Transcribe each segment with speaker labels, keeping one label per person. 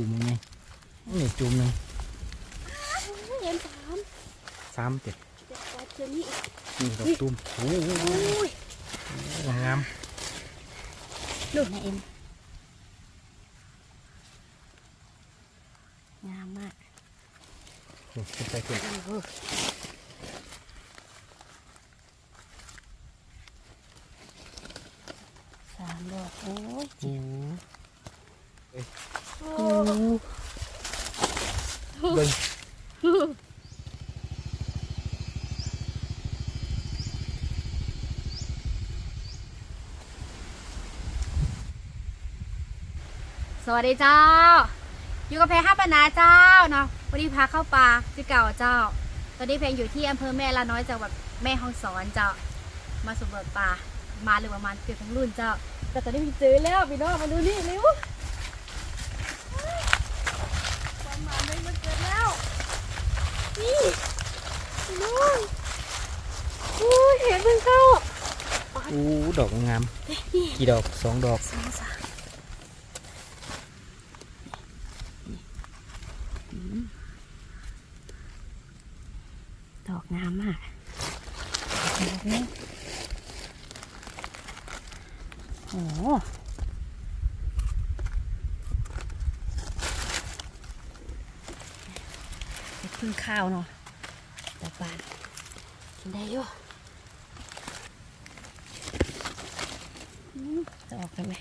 Speaker 1: จุ่มไงนี่จุ่มหนึ่ง
Speaker 2: เห็นสาม
Speaker 1: สามเจ็ด
Speaker 2: เดี๋ยวเอาเจอนี่อีก
Speaker 1: นี่ดอกตุ้มโอ้โห
Speaker 2: อุ้ย
Speaker 1: งาม
Speaker 2: ดูนะเอ็มงามมาก
Speaker 1: โอ้ขึ้นไปขึ้น
Speaker 2: เออสามดอกโอ้ย
Speaker 1: โอ้โห
Speaker 2: โอ้
Speaker 1: เบิ้ง
Speaker 2: สวัสดีเจ้า อยู่กับเพลห้าปนาเจ้าเนาะวันนี้พาเข้าป่าที่เก่าเจ้า ตอนนี้เพลงอยู่ที่อำเภอแม่ละน้อยจังหวัดแม่ฮ่องสอนเจ้า มาสำรวจป่ามาเลยประมาณเกือบทั้งรุ่นเจ้า แต่ตอนนี้พี่เจอแล้วพี่น้องมาดูนี่เร็วความห มายไม่มันเกิดแล้ว นี่พี่น้องโอ้ยเห็นมันเข้า
Speaker 1: โอ้ดอกงาม
Speaker 2: นี่
Speaker 1: กี่ดอกสองดอก
Speaker 2: สองสามอืมดอกงามมากดอกนี้โอ้โหไป พึ่งข้าวเนาะดอกบานกินได้อยู่อืมจะออกกันไหม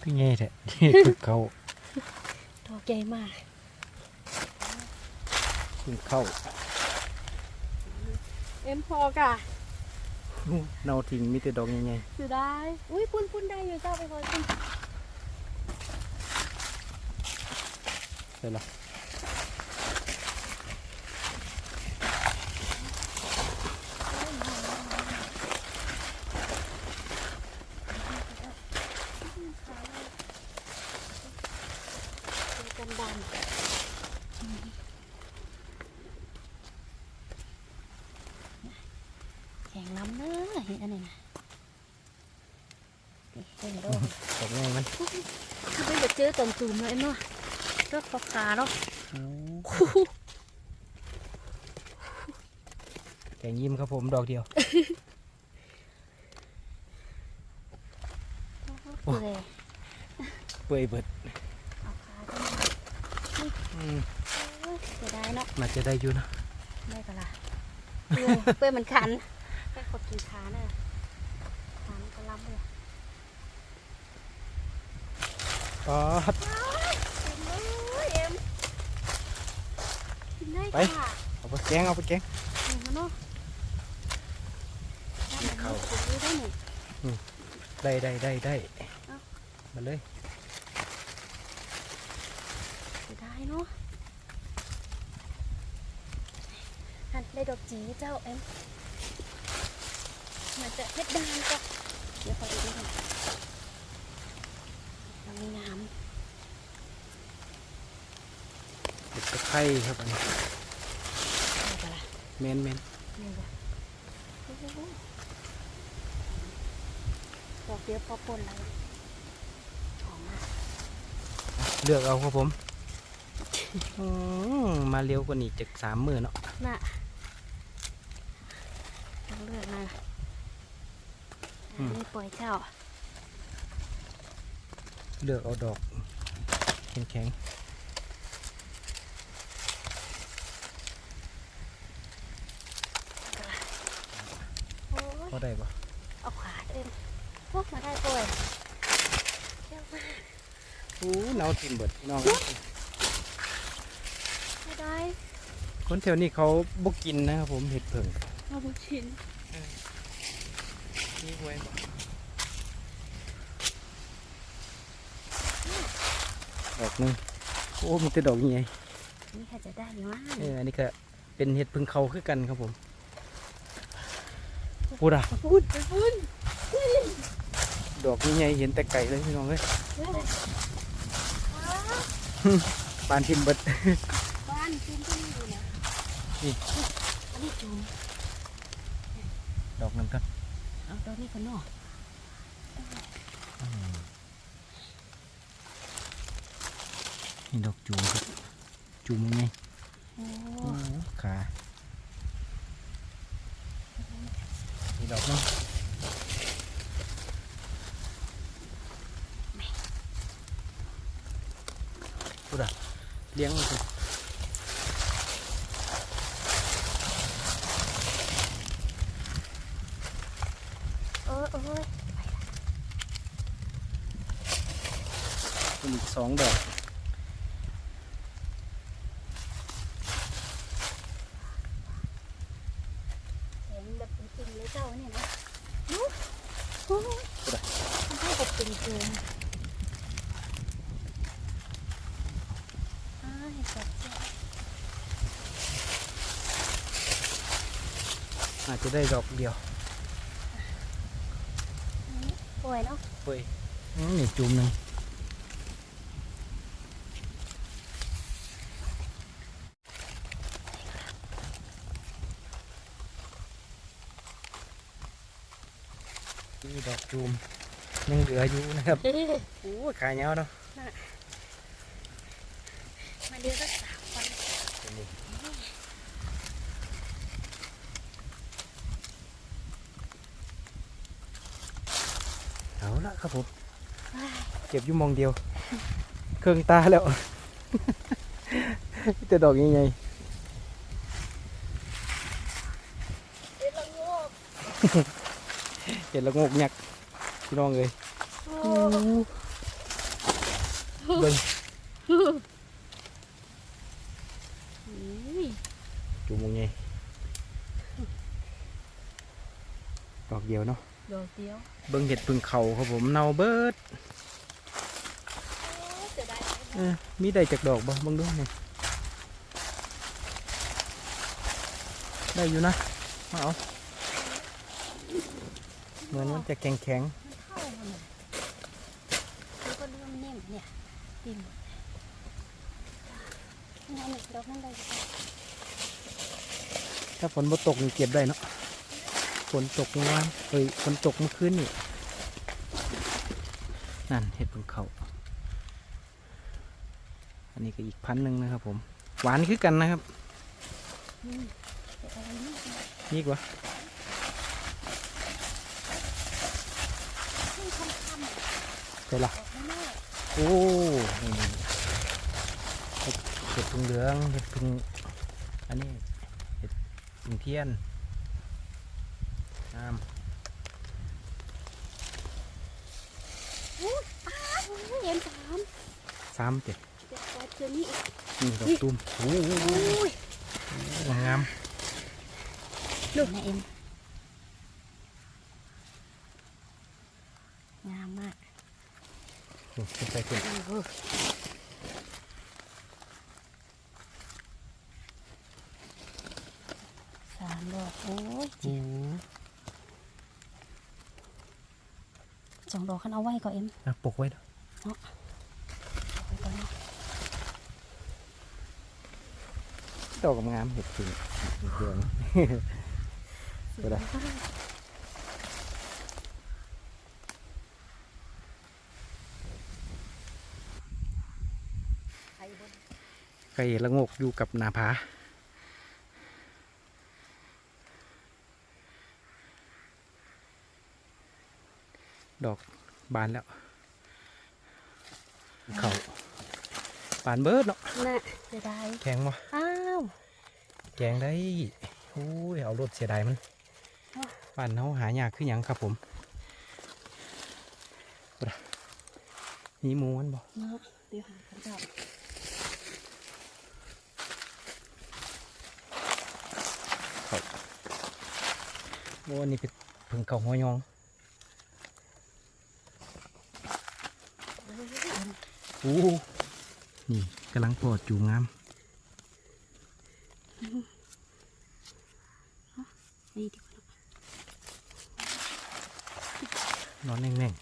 Speaker 1: พี่ไงแท้ขึ้นเข้า
Speaker 2: ดอกใหญ่มาก
Speaker 1: ขึ้นเข้า
Speaker 2: เอ็มพอกะ
Speaker 1: เนาทิ้งมีแต่ดอกใหญ่
Speaker 2: สุดได้ อุ้ยปุ้นปุ้นได้อยู่เจ้าไปพอปุ้น
Speaker 1: ๆใช่ละ
Speaker 2: กันดันแข็งล้ำเนอะเห็นอันนี้นะนี่เห็นดอก
Speaker 1: ดอกใหญ่มัน
Speaker 2: คือไปเจอตอนตูมเลยเนาะเลือกขาขาเนาะ
Speaker 1: แกงยิ้มครับผมดอกเดียว
Speaker 2: เปื่อย
Speaker 1: เปื่อยเบิด
Speaker 2: เอาขาขึ้นมา
Speaker 1: อืม
Speaker 2: โอ้ยเสียดายเนาะ
Speaker 1: น่าจะได้อยู่นะ
Speaker 2: ไม่ก็ละเปื่อยเปื่อยมันคันแค่กดกี่ขาเนี่ยขามันก็ล้ำเลย
Speaker 1: อ๋อ
Speaker 2: เอ็มเอ้ยเอ็มกินได้ค่ะ
Speaker 1: เอาไปแกงเอาไปแก ตะไคร้ครับอันนี้
Speaker 2: อะไรกันล่ะ
Speaker 1: เมนเมน
Speaker 2: นี่จ้ะโอ้โหดอกเดียวพอปนแล้วหอมมาก
Speaker 1: เลือกเอาครับผมอืมมาเร็วกว่านี้จากสามมือเนาะ
Speaker 2: น่ะต้องเลือกนะอันนี้ปล่อยเจ้า
Speaker 1: เลือกเอาดอกแข็งแข็ง
Speaker 2: โอ้ย
Speaker 1: ๆ พอได้ปะ
Speaker 2: เอาขาเอ็นพวกมาได้ปล่อยเจ้ามา
Speaker 1: โอ้เนาทิมเบิดพี่น้อง
Speaker 2: ไม่ได้
Speaker 1: คนแถวนี้เขาบุกกินนะครับผมเห็ดเผิง
Speaker 2: เอาบุชิน
Speaker 1: นี่ไว้ปะดอกหนึงโอ้มีแต่ดอกใหญ่
Speaker 2: นี่ค่ะจะได้อยู่มั้ง
Speaker 1: เอออันนี้ก็เป็นเห็ดพึ่งเขาคือกันครับผม พูดอะ
Speaker 2: พูดไปพูด
Speaker 1: ดอกใหญ่ๆเห็นแต่ไก่เลยพี่น้องเลยปานทิมเบิด
Speaker 2: บ้านจุ่มก็มีอยู่นะ
Speaker 1: นี่
Speaker 2: อันนี้จุ่ม
Speaker 1: ดอกหนึงครับ
Speaker 2: เอาตัวนี้กันเนาะ
Speaker 1: นี่ดอกจูมครับจูมยังไง
Speaker 2: โอ้
Speaker 1: โอ้ขานี่ ดอกเนาะพูดอะเลี้ยงมันสิ
Speaker 2: เออเอ้ย
Speaker 1: เป็นอีกสองดอก
Speaker 2: เห็นแบบจริงๆเลยเจ้าเนี่ยนะดูโอ้ยมันให้แบบจริงๆอ้ายสดเจ้า
Speaker 1: อาจจะ ได้ดอกเดียว
Speaker 2: ป่วยเนาะ
Speaker 1: เฮ้ยอืมนี่จูมหนึ่งนี่ดอกจูมยังเหลืออยู่นะครับโอ้ยขายเงาเนาะ
Speaker 2: มาเดือนละสามวัน
Speaker 1: เอาละ ครับผมเก็บอยู่มองเดียว เครื่องตาแล้วแต่ดอกยังไง
Speaker 2: เดือนละโงก
Speaker 1: เห็นแล้วงกยักพี่น้องเลย
Speaker 2: โอ้
Speaker 1: เบิ่ง
Speaker 2: ย
Speaker 1: จูมงไงดอกเดียวเนาะ
Speaker 2: ดอกเดียว
Speaker 1: เบิ่งเห็ดพึ่งเขาครับผมเนาเบิด
Speaker 2: เสียดาย
Speaker 1: เออมีได้จากดอกบ่เบิ่งดูนี่ได้อยู่นะมาเอาเหมือนมันจะแข็งแข็ง
Speaker 2: มันเข้ามาเลยแล้วก็เริ่มเน่มเนี่ยดินนั่นน่ะดอกนั่นได้
Speaker 1: ๆถ้าฝนบ่ตกนี่เก็บได้เนาะ ฝนตกเมื่อวานเฮ้ยฝนตกเมื่อคืนนี่นั่นเห็ดพึ่งเขา อันนี้ก็อีกพันหนึ่งนะครับผม หวานคือกันนะครับ
Speaker 2: นี่
Speaker 1: กว่า
Speaker 2: ซึ่งค่ำๆอะ
Speaker 1: ใช่ละโอ้นี่เห็ดเห็ดพึ่งเหลืองเห็ดพึ่งอันนี้เห็ดพึ่งเทียนาม
Speaker 2: อู้อ้าวเห็นสาม
Speaker 1: สามเจ็ด
Speaker 2: เดี๋ยวเอาเจอนี่อีก
Speaker 1: นี่ดอกตุ้มโอ้โห
Speaker 2: อุ้ย
Speaker 1: งาม
Speaker 2: ลูกนะเอ็มงามมาก
Speaker 1: โอ้ขึ้นไปขึ้น
Speaker 2: โอ้โหสามดอกโอ้ย
Speaker 1: โอ้
Speaker 2: สอกขันเอาไว้ก่อนเอ็ม
Speaker 1: อะปกไว้เด้อ
Speaker 2: เอาไว้ก่อนเนาะ
Speaker 1: ดอกงามเห็ดพึ่งเหลืองก็ได้
Speaker 2: ไก่
Speaker 1: ละงกอยู่กับนาผาดอก บานแล้ว เขาบานเบิดเนาะ
Speaker 2: น่ะเสียดาย
Speaker 1: แข็งวะ
Speaker 2: อ้าว
Speaker 1: แกงได้โอ้ยเอารถเสียดายมัน
Speaker 2: อ้าว
Speaker 1: บ้านเฮาหายากขึ้นยังครับผมบ่ล่ะนี่หมูมันบ่
Speaker 2: เนาะเดี๋ยวหาเขาเจ้า
Speaker 1: โอ้อันนี้เป็นเพิ่งเก่าหัวยอง
Speaker 2: โอ้ย
Speaker 1: โอ้นี่กำลังปอดจูงาม
Speaker 2: นี่ดีกว่าเนาะ
Speaker 1: นอนแน่ง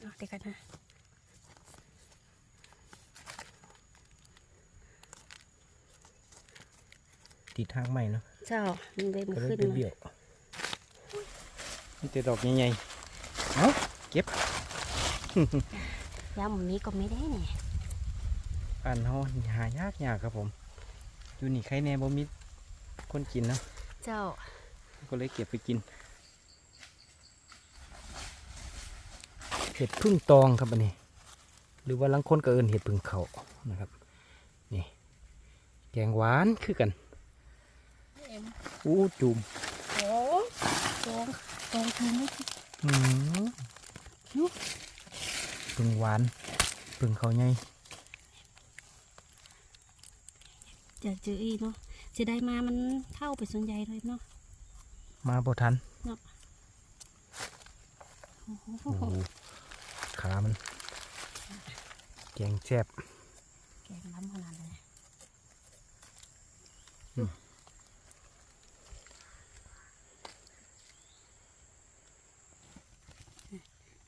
Speaker 2: เอาเดี๋ยวกันนะ
Speaker 1: ๆติดทางใหม่เนาะ
Speaker 2: เจ้ามันเลยมัน
Speaker 1: ก็เลย
Speaker 2: ขึ้น
Speaker 1: เบี้
Speaker 2: มา
Speaker 1: ยวๆนี่แต่ดอกใหญ่ๆเอ้าเก็บ
Speaker 2: ยามนี้ก็ไม่ได้เนี่ย
Speaker 1: อันเฮาหายากยากครับผมอยู่นี่ใครแน่บ่มีคนกินเนาะ
Speaker 2: เจ้า
Speaker 1: ก็เลยเก็บไปกินเห็ดพึ่งตองครับอันนี้ หรือว่าลังคนก็เอินเห็ดพึ่งเขานะครับ นี่แกงหวานคือกัน
Speaker 2: เอ็ม
Speaker 1: อู้จุ่ม
Speaker 2: โอ้ตรงตรงถึงไม่คิด
Speaker 1: อืม พึ่งหวานพึ่งเขาใหญ่
Speaker 2: จะเจออีเนาะจะได้มามันเท่าไปส่วนใหญ่เลยเนาะ
Speaker 1: มาบ่ทัน
Speaker 2: โอ้โห
Speaker 1: โอ้โหขามันแกงแซ่บ
Speaker 2: แกงล้ำขนาดเลย
Speaker 1: อืม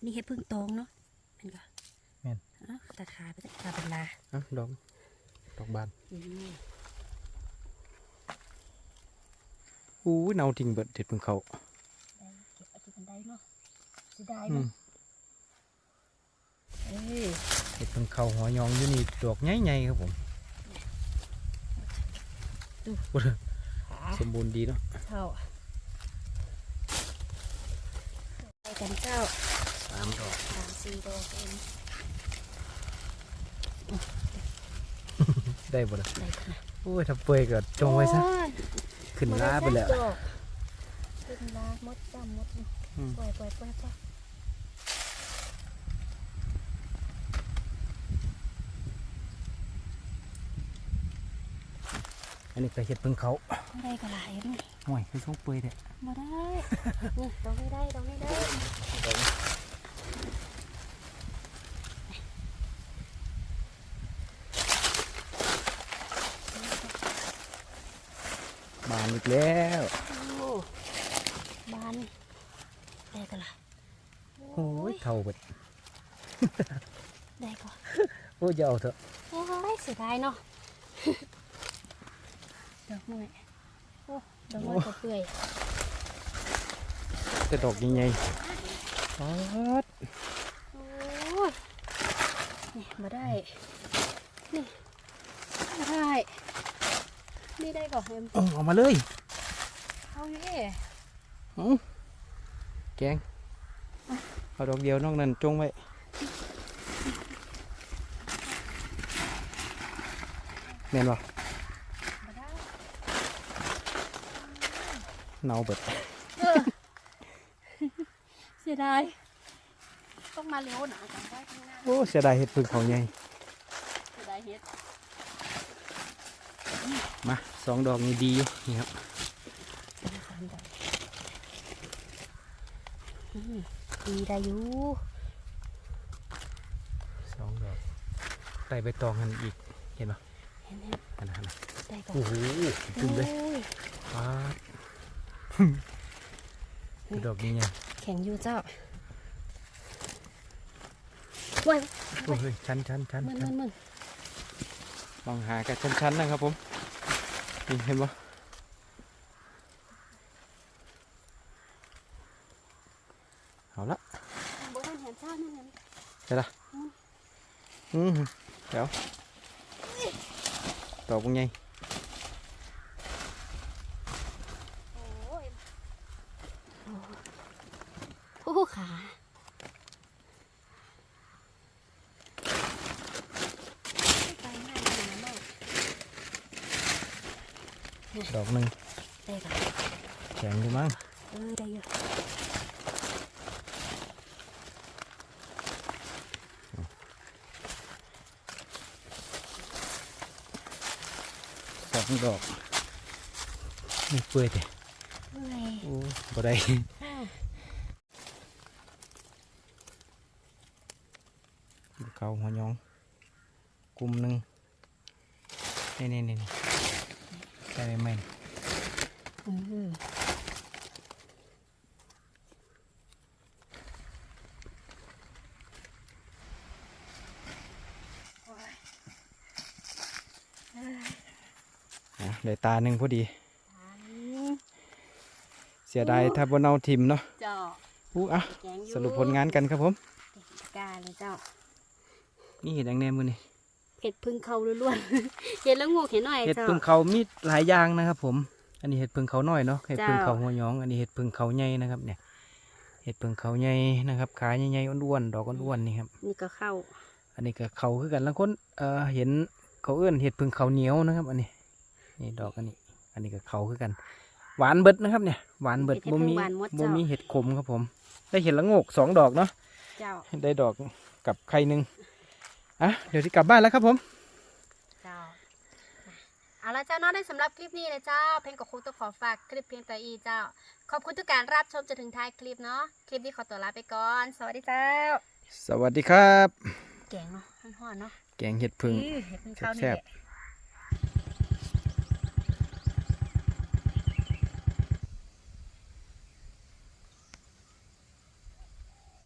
Speaker 2: นี่เห็ดพึ่งตองเนาะ แม่นก็
Speaker 1: แม่น
Speaker 2: อ้าวตาขาไปตาเป็นลา
Speaker 1: เอ้าดอก ดอกบาน
Speaker 2: อืม
Speaker 1: อู้ยเนาทิ้งเบิดเห็ดพึ่งเขา
Speaker 2: ได้เก็บเอาที่มันได้เนาะสิได้
Speaker 1: อื
Speaker 2: เนาะ
Speaker 1: ม
Speaker 2: เอ้ย
Speaker 1: เห็ดพึ่งเขาหัวยองอยู่นี่ดอกใหญ่ๆครับผม
Speaker 2: ดู
Speaker 1: โอ้โห
Speaker 2: ขา
Speaker 1: สมบูรณ์ดีเนาะ
Speaker 2: เท่าไปกันเจ้า
Speaker 1: สามดอก
Speaker 2: สามสี่ดอกเอง
Speaker 1: ได้บ่ล่ะ
Speaker 2: ได้ขนาด
Speaker 1: โอ้ยถ้าเปื่อยก็จงไว้ซะ
Speaker 2: โอ้ย
Speaker 1: ขึ้นล้าไปแล้ว
Speaker 2: หมดจักดอกขึ้นลามดจ้ำมดนี่
Speaker 1: อืม
Speaker 2: ปล่อยปล่อยปล่อยปล่อย
Speaker 1: อันนี้ก็เห็ดพึ่งเขา
Speaker 2: ไม่ได้ก็หลายนี่
Speaker 1: ห่วยคือช่วงเปื่อยเด้
Speaker 2: มาได้ นี่ต้องไม่ได้ต้องไม่ได้
Speaker 1: บาน อีกแล้ว
Speaker 2: โอ้บานได้ก็หลาย
Speaker 1: โอ้ยเท่าเบิด
Speaker 2: ได้ก็
Speaker 1: โอ้ยจะเอาเถอะ
Speaker 2: โอ้ยเสียดายเนาะดอกหน่อยโอ้ดอกหน่อยก็เปื่อย
Speaker 1: แต่ดอกใหญ่ๆป๊าด
Speaker 2: โอ้ยนี่มาได้ นี่มาได้ นี่ได้ ก่อนเอ็ม
Speaker 1: เอาเอามาเลย
Speaker 2: เอาอยู่เอ
Speaker 1: เอาแกงเอาดอกเดียวนอกนั้นจงไว้แม่นบ่
Speaker 2: มาได้
Speaker 1: เนาเบิด
Speaker 2: เออเสียดายต้องมาเร็วหนาจังได้ข้างหน้า
Speaker 1: โอ้เสียดายเห็ดพึ่งเขาใหญ่
Speaker 2: เสียดายเฮ็ด
Speaker 1: มาสองดอกนี้ดีอยู่นี่ครับ
Speaker 2: สามดอกอืมดีได้อยู่
Speaker 1: สองดอกใส่ใบตองหันอีกเห็นปะ
Speaker 2: เห็นไหม
Speaker 1: หันนะหันนะ
Speaker 2: ได้ก่อน
Speaker 1: โอ้โหจุ่มเลย
Speaker 2: โอ้ย
Speaker 1: ป๊าดดอกนี้ไง
Speaker 2: แข็งอยู่เจ้าว้าย
Speaker 1: โอ้ยชันชันชัน
Speaker 2: มึน
Speaker 1: ชั
Speaker 2: มึ
Speaker 1: น
Speaker 2: นมึน
Speaker 1: ลองหากันชันชันนะครับผม นี่เห็นปะเอาละ
Speaker 2: บ่ทันเห็นเจ้านั่นเห็น
Speaker 1: ใช่ละอืมเดี๋ยวดอกเป็นไง
Speaker 2: โอ้ยโอ้โหขาไปง่ายเลยนะแม่
Speaker 1: ดอกหนึ่ง
Speaker 2: ได้ก่อน
Speaker 1: แข็งอยู่มั้ง
Speaker 2: เออได้อยู่
Speaker 1: สองดอกนี่เปื่อยแต่
Speaker 2: เมื่อย
Speaker 1: โอ้บ่ได้
Speaker 2: อ้าว
Speaker 1: เขาหัวยองกลุ่มหนึ่งนี่นี่นี่นี่ ได้ไหมแม่น
Speaker 2: อืม
Speaker 1: อะได้ตาหนึ่งพอดี
Speaker 2: อัน
Speaker 1: เสียดายถ้าบนเอาทิมเนาะ
Speaker 2: เจ้า
Speaker 1: อู้อะ
Speaker 2: แกงอยู่
Speaker 1: สรุปผลงานกันครับผม
Speaker 2: เด็กกาเลยเจ้า
Speaker 1: นี่เห็ดอย่างแนมมือนี่
Speaker 2: เห็ดพึ่งเขาล้วนๆเห็ดแล้วงูเห็นหน่อย
Speaker 1: เห็ด
Speaker 2: เจ้า
Speaker 1: พึ่งเขามีหลายอย่างนะครับผม อันนี้เห็ดพึ่งเขาน้อยเนาะเห็ดพึ่ง
Speaker 2: เจ้า
Speaker 1: เขาหัวหยอง อันนี้เห็ดพึ่งเขาใหญ่นะครับ เนี่ยเห็ดพึ่งเขาใหญ่นะครับขาใหญ่ๆอ้วนๆดอกอ้วนๆนี่ครับ
Speaker 2: นี่ก็เข้า
Speaker 1: อันนี้ก็เขาคือกันแล้วคนเอ่อเห็นเขาเอื้อนเห็ดพึ่งเขาเหนียวนะครับ อันนี้นี่ดอกอันนี้ อันนี้ก็เขาคือกัน หวานเบิดนะครับ เนี่ยหวานเบิด
Speaker 2: เห็ด
Speaker 1: บ่มี
Speaker 2: หวานหมด
Speaker 1: บ่
Speaker 2: เจ้า
Speaker 1: มีเห็ดขมครับผม ได้เห็ดละโงกสองดอกเนาะ
Speaker 2: เจ้า
Speaker 1: ได้ดอกกับไข่หนึ่ง อะเดี๋ยวที่กลับบ้านแล้วครับผม
Speaker 2: เจ้าเอาละเจ้าเน้องได้สำหรับคลิปนี้นะเจ้า เพลงกับครูต้องขอฝากคลิปเพียงแต่อีเจ้า ขอบคุณทุกการรับชมจนถึงท้ายคลิปเนาะคลิปนี้ขอตัวลาไปก่อน สวัสดีเจ้า
Speaker 1: สวัสดีครับ
Speaker 2: แกงเนาะห่อนๆเนาะ
Speaker 1: แกงเห็ดพึ่ง
Speaker 2: อื้อเห็ดพึ่งเข้านี่
Speaker 1: แซ่
Speaker 2: แห
Speaker 1: บ
Speaker 2: ละ